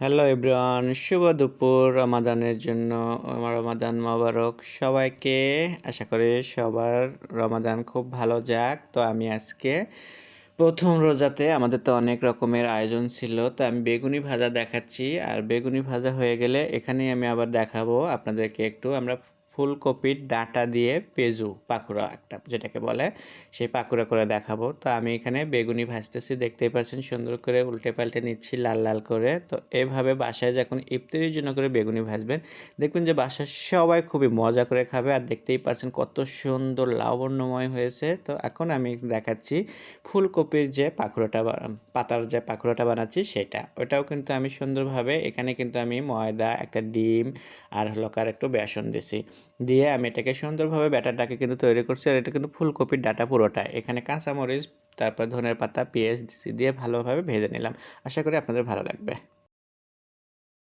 Hello everyone শুভ দুপুর রমাদানের জন্য। রমাদান মোবারক। সবাইকে আশা করি সবার রমাদান খুব ভালো যাক। তো আমি আজকে প্রথম রোজাতে, আমাদের তো অনেক রকমের আয়োজন ছিল, তো আমি বেগুনি ভাজা দেখাচ্ছি। আর বেগুনি ভাজা হয়ে গেলে এখানেই আমি আবার দেখাবো। আপনাদেরকে একটু আমরা ফুলকপির ডাঁটা দিয়ে পেজু পাকুড়া একটা, যেটাকে বলে, সেই পাকুড়া করে দেখাবো। তো আমি এখানে বেগুনি ভাজতেছি, দেখতেই পাচ্ছেন সুন্দর করে উল্টে পাল্টে নিচ্ছি লাল লাল করে। তো এভাবে বাসায় যখন ইফতারির জন্য করে বেগুনি ভাজবেন, দেখবেন যে বাসার সবাই খুবই মজা করে খাবে আর দেখতেই পাচ্ছেন কত সুন্দর লাবণ্যময় হয়েছে। তো এখন আমি দেখাচ্ছি ফুলকপির যে পাকুড়াটা পাতার যে পাকুড়াটা বানাচ্ছি সেটা। ওটাও কিন্তু আমি সুন্দরভাবে, এখানে কিন্তু আমি ময়দা, একটা ডিম আর হলো কার একটু বেসন দিছি। দিয়ে আমি এটাকে সুন্দরভাবে ব্যাটারটাকে কিন্তু তৈরি করছি আর এটা কিন্তু ফুলকপির ডাটা পুরোটা এখানে কাঁচামরিচ, তারপর ধনের পাতা পেঁয়াজ দিয়ে ভালোভাবে ভেজে নিলাম। আশা করি আপনাদের ভালো লাগবে।